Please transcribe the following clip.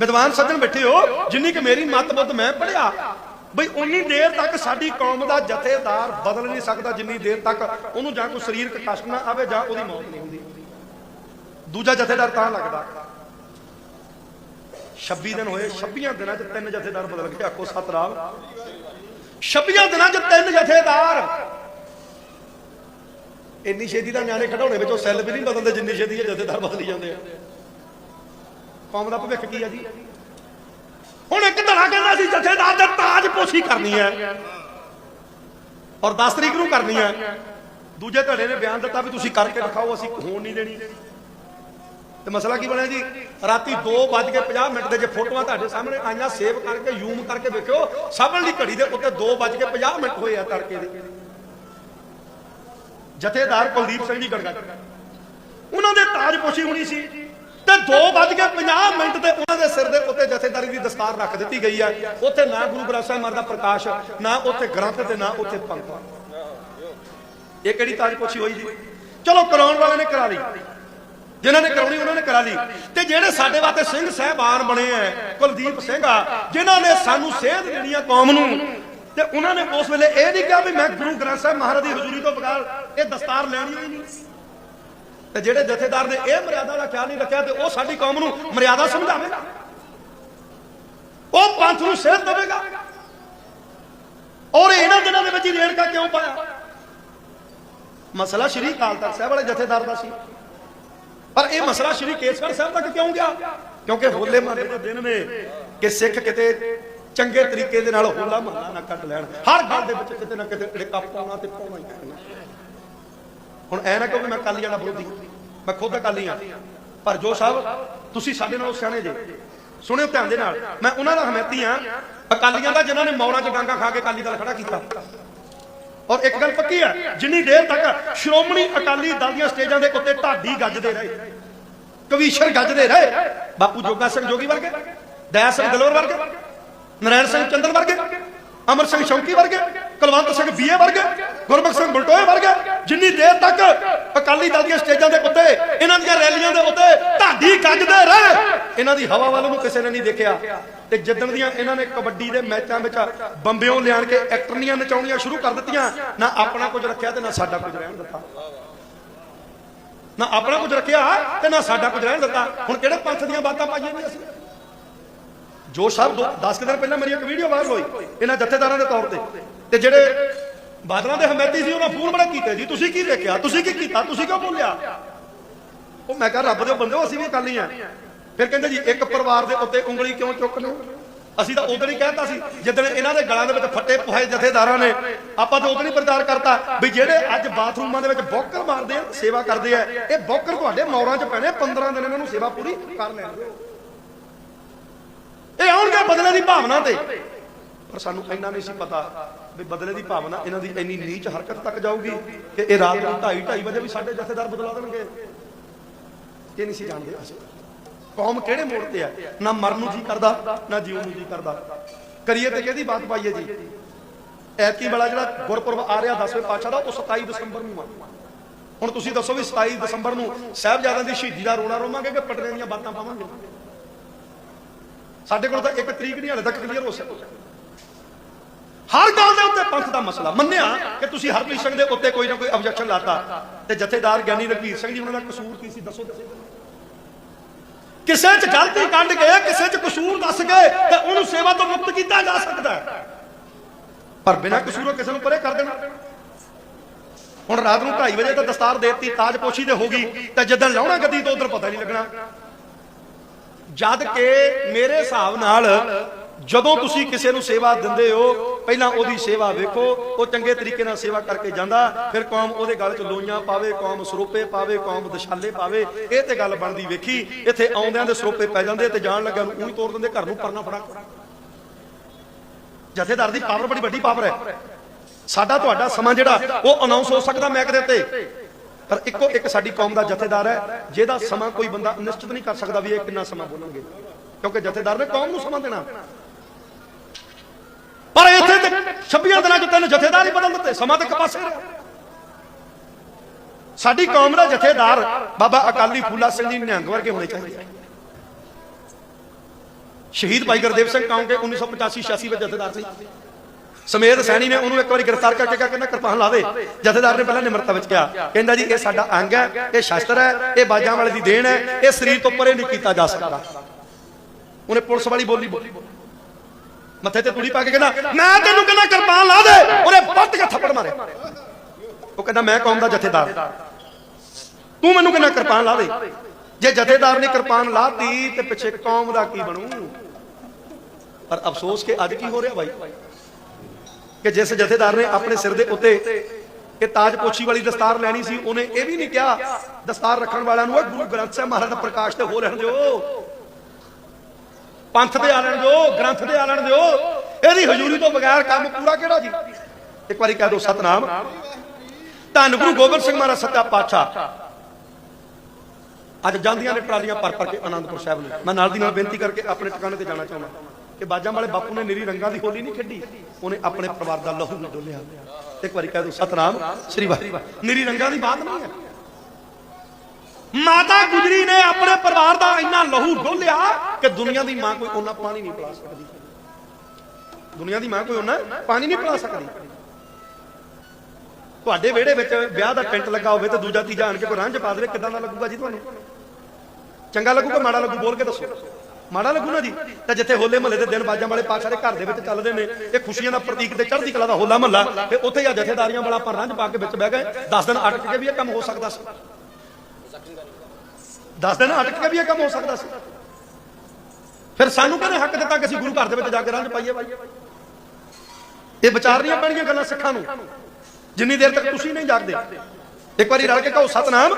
ਵਿਦਵਾਨ ਸੱਜਣ ਬੈਠੇ ਹੋ, ਜਿੰਨੀ ਕਿ ਮੇਰੀ ਮਤ ਬੁੱਧ ਮੈਂ ਪੜਿਆ ਬਈ ਉਨੀ ਦੇਰ ਤੱਕ ਸਾਡੀ ਕੌਮ ਦਾ ਜਥੇਦਾਰ ਬਦਲ ਨਹੀਂ ਸਕਦਾ, ਜਿੰਨੀ ਦੇਰ ਤੱਕ ਉਹਨੂੰ ਜਾਂ ਕੋਈ ਸਰੀਰਕ ਕਸ਼ਟ ਨਾ ਆਵੇ ਜਾਂ ਉਹਦੀ ਮੌਤ ਨਹੀਂ ਹੁੰਦੀ। ਦੂਜਾ ਜਥੇਦਾਰ ਤਾਂ ਲੱਗਦਾ। 26 ਦਿਨ ਹੋਏ 26 ਦਿਨਾਂ 'ਚ ਤਿੰਨ ਜਥੇਦਾਰ ਬਦਲ ਗਏ, ਆਖੋ ਸਤਰਾਮ। 26 ਦਿਨਾਂ 'ਚ ਤਿੰਨ ਜਥੇਦਾਰ। ਇੰਨੀ ਛੇਤੀ ਤਾਂ ਨਿਆਣੇ ਖਡਾਉਣੇ ਵਿੱਚੋਂ ਸੈੱਲ ਵੀ ਨਹੀਂ ਬਦਲਦੇ, ਜਿੰਨੀ ਛੇਤੀ ਇਹ ਜਥੇਦਾਰ ਬਦਲੀ ਜਾਂਦੇ ਆ। ਕੌਮ ਦਾ ਭਵਿੱਖ ਕੀ ਆ ਜੀ? ਹੁਣ ਇੱਕ ਧੜਾ ਕਹਿੰਦਾ ਸੀ, ਜਥੇਦਾਰ ਦੇ ਤਾਜ ਪੋਸ਼ੀ ਕਰਨੀ ਹੈ। ਔਰ 10 ਤਰੀਕ ਨੂੰ ਕਰਨੀ ਹੈ। ਦੂਜੇ ਧੜੇ ਨੇ ਬਿਆਨ ਦਿੱਤਾ ਵੀ ਤੁਸੀਂ ਕਰਕੇ ਦਿਖਾਓ, ਅਸੀਂ ਹੋਣ ਨਹੀਂ ਦੇਣੀ। ਤੇ ਮਸਲਾ ਕੀ ਬਣਿਆ ਜੀ? ਰਾਤੀ 2:50 ਮਿੰਟ ਦੇ ਜੇ ਫੋਟੋਆਂ ਤੁਹਾਡੇ ਸਾਹਮਣੇ ਆਈਆਂ, ਸੇਵ ਕਰਕੇ, ਯੂਮ ਕਰਕੇ ਵੇਖਿਓ ਸਭਲ ਦੀ ਘੜੀ ਦੇ ਉੱਤੇ 2:50 ਮਿੰਟ ਹੋਏ ਆ ਤੜਕੇ ਦੇ। ਜਥੇਦਾਰ ਕੁਲਦੀਪ ਸਿੰਘ ਜੀ ਗੜਗੜ। ਉਹਨਾਂ ਦੇ ਤਾਜਪੋਸ਼ੀ ਹੋਣੀ ਸੀ। ਤੇ 2:50 ਮਿੰਟ ਤੇ ਉਹਨਾਂ ਦੇ ਸਿਰ ਦੇ ਉੱਤੇ ਜਥੇਦਾਰੀ ਦੀ ਦਸਤਾਰ ਰੱਖ ਦਿੱਤੀ ਗਈ ਹੈ। ਉੱਥੇ ਨਾ ਗੁਰੂ ਗ੍ਰੰਥ ਸਾਹਿਬ ਦਾ ਪ੍ਰਕਾਸ਼, ਨਾ ਉੱਥੇ ਗ੍ਰੰਥ ਤੇ ਨਾ ਉੱਥੇ ਪੰਕਾ ਇਹ ਕਿਹੜੀ ਤਾਜ ਪੋਸ਼ੀ ਹੋਈ ਜੀ? ਚਲੋ ਕਰਾਉਣ ਵਾਲੇ ਨੇ ਕਰਾ ਲਈ। ਜਿਨ੍ਹਾਂ ਨੇ ਕਰਾਉਣੀ, ਉਹਨਾਂ ਨੇ ਕਰਾ ਲਈ। ਤੇ ਜਿਹੜੇ ਸਾਡੇ ਵਾਸਤੇ ਸਿੰਘ ਸਹਿਬਾਨ ਬਣੇ ਐ, ਕੁਲਦੀਪ ਸਿੰਘ ਆ, ਜਿਨ੍ਹਾਂ ਨੇ ਸਾਨੂੰ ਸੇਧ ਦੇਣੀ ਆ ਕੌਮ ਨੂੰ, ਤੇ ਉਹਨਾਂ ਨੇ ਉਸ ਵੇਲੇ ਇਹ ਨਹੀਂ ਕਿਹਾ ਵੀ ਮੈਂ ਗੁਰੂ ਗ੍ਰੰਥ ਸਾਹਿਬ ਮਹਾਰਾਜ ਦੀ ਹਜ਼ੂਰੀ ਤੋਂ ਬਗੈਰ ਇਹ ਦਸਤਾਰ ਲੈਣੀ ਹੀ ਨਹੀਂ। ਤੇ ਜਿਹੜੇ ਜਥੇਦਾਰ ਨੇ ਇਹ ਮਰਿਆਦਾ ਦਾ ਖਿਆਲ ਨਹੀਂ ਰੱਖਿਆ ਤੇ ਉਹ ਸਾਡੀ ਕੌਮ ਨੂੰ ਮਰਿਆਦਾ ਸਮਝਾਵੇਗਾ ਉਹ ਪੰਥ ਨੂੰ ਸੇਧ ਦੇਵੇਗਾ। ਔਰ ਇਹਨਾਂ ਦਿਨਾਂ ਦੇ ਵਿੱਚ ਹੀ ਰੇੜਕਾ ਕਿਉਂ ਪਾਇਆ? ਮਸਲਾ ਸ਼੍ਰੀ ਅਕਾਲ ਤਖਤ ਸਾਹਿਬ ਵਾਲੇ ਜਥੇਦਾਰ ਦਾ ਸੀ। ਪਰ ਇਹ ਮਸਲਾ ਸ਼੍ਰੀ ਕੇਸਗੜ੍ਹ ਸਾਹਿਬ ਤੱਕ ਕਿਉਂ ਗਿਆ? ਕਿਉਂਕਿ ਹੋਲੇ ਮਹੱਲੇ ਦੇ ਦਿਨ ਨੇ ਕਿ ਸਿੱਖ ਕਿਤੇ ਚੰਗੇ ਤਰੀਕੇ ਦੇ ਨਾਲ ਹੋਲਾ ਮਹੱਲਾ ਨਾ ਕੱਟ ਲੈਣ। ਹਰ ਗੱਲ ਦੇ ਵਿੱਚ ਕਿਤੇ ਨਾ ਕਿਤੇ ੜਿੱਕਾ ਪਾਉਣਾ ਤੇ ਪਾਉਣਾ ਹੀ ਪੈਣਾ। ਹੁਣ ਐ ਨਾ ਕਿਉਂਕਿ ਮੈਂ ਕਾਲੀ ਜਾਣਾ ਵਿਰੋਧੀ। ਮੈਂ ਖੁਦ ਕਾਲੀ ਆ ਪਰ ਜੋ ਸਾਹਿਬ, ਤੁਸੀਂ ਸਾਡੇ ਨਾਲੋਂ ਸਿਆਣੇ ਜੇ। ਸੁਣਿਓ ਧਿਆਨ ਦੇ ਨਾਲ। ਮੈਂ ਉਹਨਾਂ ਦਾ ਹਮੈਤੀ ਆ ਅਕਾਲੀਆਂ ਦਾ ਜਿਨ੍ਹਾਂ ਨੇ ਮੌਰਾਂ 'ਚ ਡਾਂਗਾ ਖਾ ਕੇ ਅਕਾਲੀ ਦਲ ਖੜਾ ਕੀਤਾ। ਔਰ ਇੱਕ ਗੱਲ ਪੱਕੀ ਹੈ, ਜਿੰਨੀ ਦੇਰ ਤੱਕ ਸ਼੍ਰੋਮਣੀ ਅਕਾਲੀ ਦਲ ਦੀਆਂ ਸਟੇਜਾਂ ਦੇ ਉੱਤੇ ਢਾਡੀ ਗੱਜਦੇ ਰਹੇ, ਕਵੀਸ਼ਰ ਗੱਜਦੇ ਰਹੇ, ਬਾਪੂ ਜੋਗਾ ਸਿੰਘ ਜੋਗੀ ਵਰਗੇ, ਦਇਆ ਸਿੰਘ ਦਲੋਰ ਵਰਗੇ, ਨਰੈਣ ਸਿੰਘ ਚੰਦਨ ਵਰਗੇ, ਅਮਰ ਸਿੰਘ ਸ਼ੌਕੀ ਵਰਗੇ, ਕੁਲਵੰਤ ਸਿੰਘ ਬੀਏ ਵਰਗੇ, ਗੁਰਮੁਖ ਸਿੰਘ ਬਲਟੋਏ ਵਰਗੇ ਅਕਾਲੀ ਦਲ ਦੀਆਂ ਸਟੇਜਾਂ ਦੇ ਉੱਤੇ, ਇਹਨਾਂ ਦੀਆਂ ਰੈਲੀਆਂ ਦੇ ਉੱਤੇ ਢਾਡੀ ਗੱਜਦੇ ਰਹੇ। ਇਹਨਾਂ ਦੀ ਹਵਾ ਵੱਲ ਨੂੰ ਕਿਸੇ ਨੇ ਨਹੀਂ ਦੇਖਿਆ। ਤੇ ਜਿੱਦਣ ਦੀਆਂ ਇਹਨਾਂ ਨੇ ਕਬੱਡੀ ਦੇ ਮੈਚਾਂ ਵਿੱਚ ਬੰਬਿਓਂ ਲਿਆਣ ਕੇ ਐਕਟਰਨੀਆਂ ਨਚਾਉਣੀਆਂ ਸ਼ੁਰੂ ਕਰ ਦਿੱਤੀਆਂ, ਨਾ ਆਪਣਾ ਕੁਝ ਰੱਖਿਆ ਤੇ ਨਾ ਸਾਡਾ ਕੁਝ ਰਹਿਣ ਦਿੱਤਾ। ਨਾ ਆਪਣਾ ਕੁਝ ਰੱਖਿਆ ਤੇ ਨਾ ਸਾਡਾ ਕੁਝ ਰਹਿਣ ਦਿੱਤਾ। ਹੁਣ ਕਿਹੜੇ ਪੰਥ ਦੀਆਂ ਬਾਤਾਂ ਪਾਈਆਂ ਨੇ ਅਸੀਂ ਜੋ ਸਾਹਿਬ 10 ਦਿਨ ਪਹਿਲਾਂ ਮੇਰੀ ਇੱਕ ਵੀਡੀਓ ਵਾਇਰਲ ਹੋਈ, ਇਹਨਾਂ ਜਥੇਦਾਰਾਂ ਦੇ ਤੌਰ ਤੇ। ਤੇ ਜਿਹੜੇ ਬਾਦਲਾਂ ਦੇ ਹਮੈਤੀ ਸੀ, ਉਹਨਾਂ ਫੋਨ ਬੜਾ ਕੀਤੇ ਜੀ। ਤੁਸੀਂ ਕੀ ਦੇਖਿਆ? ਤੁਸੀਂ ਕੀ ਕੀਤਾ? ਤੁਸੀਂ ਕਿਉਂ ਬੋਲਿਆ ਉਹ ਮੈਂ ਕਿਹਾ, ਰੱਬ ਦੇ ਬੰਦੇ ਅਸੀਂ ਵੀ ਅਕਾਲੀ ਆ। ਫਿਰ ਕਹਿੰਦੇ ਜੀ, ਇੱਕ ਪਰਿਵਾਰ ਦੇ ਉੱਤੇ ਉਂਗਲੀ ਕਿਉਂ ਚੁੱਕਦੇ ਅਸੀਂ ਤਾਂ ਉਦੋਂ ਹੀ ਕਹਿਤਾ ਸੀ ਜਦੋਂ ਇਹਨਾਂ ਦੇ ਗਲਾਂ ਦੇ ਵਿੱਚ ਫੱਟੇ ਪੁਹਾਏ ਜਥੇਦਾਰਾਂ ਨੇ, ਆਪਾਂ ਤਾਂ ਉਦੋਂ ਹੀ ਪ੍ਰਚਾਰ ਕਰਤਾ ਵੀ ਜਿਹੜੇ ਅੱਜ ਬਾਥਰੂਮਾਂ ਦੇ ਵਿੱਚ ਬੌਕਰ ਮਾਰਦੇ ਆ, ਸੇਵਾ ਕਰਦੇ ਆ, ਇਹ ਬੌਕਰ ਤੁਹਾਡੇ ਮੌਰਾਂ 'ਚ ਪੈਣੇ 15 ਦਿਨ ਇਹਨਾਂ ਨੂੰ ਸੇਵਾ ਪੂਰੀ ਕਰ ਲੈਣ ਇਹ ਆਉਣਗੇ ਬਦਲੇ ਦੀ ਭਾਵਨਾ ਤੇ। ਪਰ ਸਾਨੂੰ ਇੰਨਾ ਨਹੀਂ ਸੀ ਪਤਾ ਵੀ ਬਦਲੇ ਦੀ ਭਾਵਨਾ ਇਹਨਾਂ ਦੀ ਇੰਨੀ ਨੀਚ ਹਰਕਤ ਤੱਕ ਜਾਊਗੀ ਕਿ ਇਹ ਰਾਤ ਨੂੰ 2:30 2:30 ਵਜੇ ਵੀ ਸਾਡੇ ਜਥੇਦਾਰ ਬਦਲਾ ਦੇਣਗੇ। ਇਹ ਨਹੀਂ ਸੀ ਜਾਣਦੇ ਅਸੀਂ। ਕੌਮ ਕਿਹੜੇ ਮੋੜ ਤੇ ਆ ਨਾ ਮਰਨ ਨੂੰ ਜੀ ਕਰਦਾ, ਨਾ ਜੀਉਣ ਨੂੰ ਜੀ ਕਰਦਾ। ਕਰੀਏ ਤੇ ਕਿਹਦੀ ਬਾਤ ਪਾਈਏ ਜੀ? ਐਤਕੀ ਵਾਲਾ ਜਿਹੜਾ ਗੁਰਪੁਰਬ ਆ ਰਿਹਾ 10ਵੇਂ ਪਾਤਸ਼ਾਹ ਦਾ, ਉਹ 27 ਦਸੰਬਰ ਨੂੰ ਆ। ਹੁਣ ਤੁਸੀਂ ਦੱਸੋ ਵੀ 27 ਦਸੰਬਰ ਨੂੰ ਸਾਹਿਬਜ਼ਾਦਿਆਂ ਦੀ ਸ਼ਹੀਦੀ ਦਾ ਰੋਣਾ ਰੋਵਾਂਗੇ ਕਿ ਪਟਨੇ ਦੀਆਂ ਬਾਤਾਂ ਪਾਵਾਂਗੇ? ਸਾਡੇ ਕੋਲ ਤਾਂ ਇੱਕ ਤਰੀਕ ਨਹੀਂ ਹਾਲੇ ਤੱਕ ਕਲੀਅਰ ਹੋ ਸਕਦੀ। ਹਰ ਗੱਲ ਦੇ ਉੱਤੇ ਪੰਥ ਦਾ ਮਸਲਾ। ਮੰਨਿਆ ਕਿ ਤੁਸੀਂ ਹਰਪ੍ਰੀਤ ਸਿੰਘ ਦੇ ਉੱਤੇ ਕੋਈ ਨਾ ਕੋਈ ਆਬਜੈਕਸ਼ਨ ਲਾਤਾ ਤੇ ਜਥੇਦਾਰ ਗਿਆਨੀ ਰਘਵੀਰ ਸਿੰਘ ਜੀ, ਉਹਨਾਂ ਦਾ ਕਸੂਰ ਕੀ ਸੀ? ਦੱਸੋ ਕਿਸੇ 'ਚ ਗਲਤੀ ਕੱਢ ਕੇ, ਕਿਸੇ 'ਚ ਕਸੂਰ ਦੱਸ ਕੇ ਤੇ ਉਹਨੂੰ ਸੇਵਾ ਤੋਂ ਮੁਕਤ ਕੀਤਾ ਜਾ ਸਕਦਾ ਹੈ। ਪਰ ਬਿਨਾਂ ਕਸੂਰੋਂ ਕਿਸੇ ਨੂੰ ਪਰੇ ਕਰ ਦੇਣਾ। ਹੁਣ ਰਾਤ ਨੂੰ 2:30 ਵਜੇ ਤਾਂ ਦਸਤਾਰ ਦੇਤੀ ਤਾਜ ਪੋਸ਼ੀ ਤੇ ਹੋ ਗਈ, ਤੇ ਜਦੋਂ ਲਾਉਣਾ ਗੱਦੀ ਤੋਂ ਉਧਰ ਪਤਾ ਨਹੀਂ ਲੱਗਣਾ। ਜਦ ਕਿ ਮੇਰੇ ਹਿਸਾਬ ਨਾਲ ਜਦੋਂ ਤੁਸੀਂ ਕਿਸੇ ਨੂੰ ਸੇਵਾ ਦਿੰਦੇ ਹੋ, ਪਹਿਲਾਂ ਉਹਦੀ ਸੇਵਾ ਵੇਖੋ, ਉਹ ਚੰਗੇ ਤਰੀਕੇ ਨਾਲ ਸੇਵਾ ਕਰਕੇ ਜਾਂਦਾ, ਫਿਰ ਕੌਮ ਉਹਦੇ ਗਲ 'ਚ ਲੋਈਆਂ ਪਾਵੇ, ਕੌਮ ਸਰੋਪੇ ਪਾਵੇ, ਕੌਮ ਦਸ਼ਾਲੇ ਪਾਵੇ, ਇਹ ਤੇ ਗੱਲ ਬਣਦੀ ਵੇਖੀ, ਇੱਥੇ ਆਉਂਦਿਆਂ ਦੇ ਸਰੋਪੇ ਪੈ ਜਾਂਦੇ ਤੇ ਜਾਣ ਲੱਗਿਆ ਨੂੰ ਉਹੀ ਤੋੜ ਦਿੰਦੇ, ਘਰ ਨੂੰ ਪਰਨਾ ਫੜਾ ਜਥੇਦਾਰ ਦੀ ਪਾਵਰ ਬੜੀ ਵੱਡੀ ਪਾਵਰ ਹੈ। ਸਾਡਾ ਤੁਹਾਡਾ ਸਮਾਂ ਜਿਹੜਾ, ਉਹ ਅਨਾਉਂਸ ਹੋ ਸਕਦਾ ਮੈਕ ਦੇ ਉੱਤੇ ਪਰ ਇੱਕੋ ਇੱਕ ਸਾਡੀ ਕੌਮ ਦਾ ਜਥੇਦਾਰ ਹੈ, ਜਿਹਦਾ ਸਮਾਂ ਕੋਈ ਬੰਦਾ ਨਿਸ਼ਚਿਤ ਨਹੀਂ ਕਰ ਸਕਦਾ ਵੀ ਇਹ ਕਿੰਨਾ ਸਮਾਂ ਬੋਲਣਗੇ। ਕਿਉਂਕਿ ਜਥੇਦਾਰ ਨੇ ਕੌਮ ਨੂੰ ਸਮਾਂ ਦੇਣਾ। ਪਰ ਇੱਥੇ ਤੇ 26 ਦਿਨਾਂ ਚ ਤੈਨੂੰ ਜਥੇਦਾਰ ਹੀ ਬਦਲ ਦਿੱਤੇ, ਸਮਾਂ ਤੇ ਇੱਕ ਰਿਹਾ। ਸਾਡੀ ਕੌਮ ਦਾ ਜਥੇਦਾਰ ਬਾਬਾ ਅਕਾਲੀ ਫੂਲਾ ਸਿੰਘ ਜੀ ਨਿਹੰਗ ਵਰਗੇ ਹੋਣੇ ਚਾਹੀਦੇ ਸ਼ਹੀਦ ਭਾਈ ਗੁਰਦੇਵ ਸਿੰਘ ਕੌਂਕੇ 1985 86 ਵਿੱਚ ਜਥੇਦਾਰ ਸੀ। ਸਮੇਤ ਸੈਣੀ ਨੇ ਉਹਨੂੰ ਇੱਕ ਵਾਰੀ ਗ੍ਰਿਫਤਾਰ ਕਰਕੇ ਕਿਹਾ, ਕਹਿੰਦਾ ਕਿਰਪਾਨ ਲਾਵੇ। ਜਥੇਦਾਰ ਨੇ ਪਹਿਲਾਂ ਨਿਮਰਤਾ ਵਿੱਚ ਕਿਹਾ। ਕਹਿੰਦਾ ਜੀ, ਇਹ ਸਾਡਾ ਅੰਗ ਹੈ, ਇਹ ਸ਼ਸਤਰ ਹੈ, ਇਹ ਬਾਜਾਂ ਵਾਲੇ ਦੀ ਦੇਣ ਹੈ, ਇਹ ਸਰੀਰ ਤੋਂ ਪਰੇ ਨਹੀਂ ਕੀਤਾ ਜਾ ਸਕਦਾ। ਉਹਨੇ ਪੁਲਿਸ ਵਾਲੀ ਬੋਲੀ ਬੋਲੀ। ਮੱਥੇ ਤੇ ਤੂੜੀ ਪਾ ਕੇ ਕਹਿੰਦਾ, ਮੈਂ ਤੈਨੂੰ ਕਹਿੰਦਾ ਕਿਰਪਾਨ ਲਾ ਦੇ। ਉਹਨੇ ਵੱਟ ਕੇ ਥੱਪੜ ਮਾਰੇ। ਉਹ ਕਹਿੰਦਾ, ਮੈਂ ਕੌਮ ਦਾ ਜਥੇਦਾਰ। ਤੂੰ ਮੈਨੂੰ ਕਹਿੰਦਾ ਕਿਰਪਾਨ ਲਾ ਦੇ। ਜੇ ਜਥੇਦਾਰ ਨੇ ਕਿਰਪਾਨ ਲਾਤੀ, ਤੇ ਪਿੱਛੇ ਕੌਮ ਦਾ ਕੀ ਬਣੂ? ਪਰ ਅਫਸੋਸ ਕਿ ਅੱਜ ਕੀ ਹੋ ਰਿਹਾ ਬਾਈ? ਕਿ ਜਿਸ ਜਥੇਦਾਰ ਨੇ ਆਪਣੇ ਸਿਰ ਦੇ ਉੱਤੇ ਇਹ ਤਾਜ ਪੋਛੀ ਵਾਲੀ ਦਸਤਾਰ ਲੈਣੀ ਸੀ, ਉਹਨੇ ਇਹ ਵੀ ਨਹੀਂ ਕਿਹਾ, ਦਸਤਾਰ ਰੱਖਣ ਵਾਲਿਆਂ ਨੂੰ ਗੁਰੂ ਗ੍ਰੰਥ ਸਾਹਿਬ ਮਹਾਰਾਜ ਦਾ ਪ੍ਰਕਾਸ਼ ਤੇ ਹੋ ਰਹਿਣ ਦਿਓ। ਪੰਥ ਦੇ ਆਲਣ ਦਿਓ, ਗ੍ਰੰਥ ਦੇ ਆਲਣ ਦਿਓ। ਇਹਦੀ ਹਜ਼ੂਰੀ ਤੋਂ ਬਗੈਰ ਕੰਮ ਪੂਰਾ ਕਿਹੜਾ ਜੀ? ਇੱਕ ਵਾਰੀ ਕਹਿ ਦਿਓ ਸਤਨਾਮ। ਧੰਨ ਗੁਰੂ ਗੋਬਿੰਦ ਸਿੰਘ ਮਹਾਰਾਜ ਸੱਚਾ ਪਾਤਸ਼ਾਹ। ਅੱਜ ਜਾਂਦੀਆਂ ਨੇ ਟਰਾਲੀਆਂ ਪਰ ਪਰ ਕੇ ਆਨੰਦਪੁਰ ਸਾਹਿਬ ਨੂੰ। ਮੈਂ ਨਾਲ ਦੀ ਨਾਲ ਬੇਨਤੀ ਕਰਕੇ ਆਪਣੇ ਟਿਕਾਣੇ ਤੇ ਜਾਣਾ ਚਾਹੁੰਦਾ। ਕਿ ਬਾਜਾਂ ਵਾਲੇ ਬਾਪੂ ਨੇ ਨਿਰੀ ਰੰਗਾਂ ਦੀ ਹੋਲੀ ਨਹੀਂ ਖੇਡੀ। ਉਹਨੇ ਆਪਣੇ ਪਰਿਵਾਰ ਦਾ ਲਹੂ ਵੀ ਡੋਲਿਆ। ਇੱਕ ਵਾਰੀ ਕਹਿ ਦਿਓ ਸਤਨਾਮ, ਸ੍ਰੀ ਵਾਹਿਗੁਰੂ। ਨਿਰੀ ਰੰਗਾਂ ਦੀ ਬਾਤ ਨਹੀਂ ਹੈ। ਮਾਤਾ ਗੁਜਰੀ ਨੇ ਆਪਣੇ ਪਰਿਵਾਰ ਦਾ ਇੰਨਾ ਲਹੂ ਡੋਲਿਆ ਕਿ ਦੁਨੀਆ ਦੀ ਮਾਂ ਕੋਈ ਉਹਨਾਂ ਪਾਣੀ ਨਹੀਂ ਪਿਲਾ ਸਕਦੀ। ਦੁਨੀਆ ਦੀ ਮਾਂ ਕੋਈ ਉਹਨਾਂ ਪਾਣੀ ਨਹੀਂ ਪਿਲਾ ਸਕਦੀ। ਤੁਹਾਡੇ ਵਿਹੜੇ ਵਿੱਚ ਵਿਆਹ ਦਾ ਟੈਂਟ ਲੱਗਾ ਹੋਵੇ ਤੇ ਦੂਜਾ ਤੀਜਾ ਆਣ ਕੇ ਕੋਈ ਰਾਂਝ ਪਾ ਦੇਵੇ, ਕਿਦਾਂ ਦਾ ਲੱਗੂਗਾ ਜੀ ਤੁਹਾਨੂੰ? ਚੰਗਾ ਲੱਗੂਗਾ, ਮਾੜਾ ਲੱਗੂ, ਬੋਲ ਕੇ ਦੱਸੋ। ਮਾੜਾ ਲੱਗੂ ਨਾ ਜੀ? ਤਾਂ ਜਿੱਥੇ ਹੋਲੇ ਮਹੱਲੇ ਦੇ ਦਿਨ ਬਾਜਾਂ ਵਾਲੇ ਪਾਸ਼ਾ ਦੇ ਘਰ ਦੇ ਵਿੱਚ ਚੱਲਦੇ ਨੇ, ਇਹ ਖੁਸ਼ੀਆਂ ਦਾ ਪ੍ਰਤੀਕ ਤੇ ਚੜ੍ਹਦੀ ਕਲਾ ਦਾ ਹੋਲਾ ਮਹੱਲਾ, ਤੇ ਉੱਥੇ ਹੀ ਆ ਜਥੇਦਾਰੀਆਂ ਵਾਲਾ ਆਪਾਂ ਰਾਂਝ ਪਾ ਕੇ ਵਿੱਚ ਬਹਿ ਗਏ। 10 ਦਿਨ ਅਟਕ ਕੇ ਵੀ ਇਹ ਕੰਮ ਹੋ ਸਕਦਾ ਸੀ। 10 ਦਿਨ ਅਟਕ ਕੇ ਵੀ ਇਹ ਕੰਮ ਹੋ ਸਕਦਾ ਸੀ। ਫਿਰ ਸਾਨੂੰ ਕਹਿੰਦੇ ਹੱਕ ਦਿੱਤਾ ਕਿ ਅਸੀਂ ਗੁਰੂ ਘਰ ਦੇ ਵਿੱਚ ਜਾ ਕੇ ਰੰਝ ਪਾਈਏ ਬਾਈ? ਇਹ ਵਿਚਾਰਨੀਆਂ ਪੈਣਗੀਆਂ ਗੱਲਾਂ ਸਿੱਖਾਂ ਨੂੰ। ਜਿੰਨੀ ਦੇਰ ਤੱਕ ਤੁਸੀਂ ਨਹੀਂ ਜਾਗਦੇ। ਇੱਕ ਵਾਰੀ ਰਲ ਕੇ ਕਹੋ, ਸਤਨਾਮ।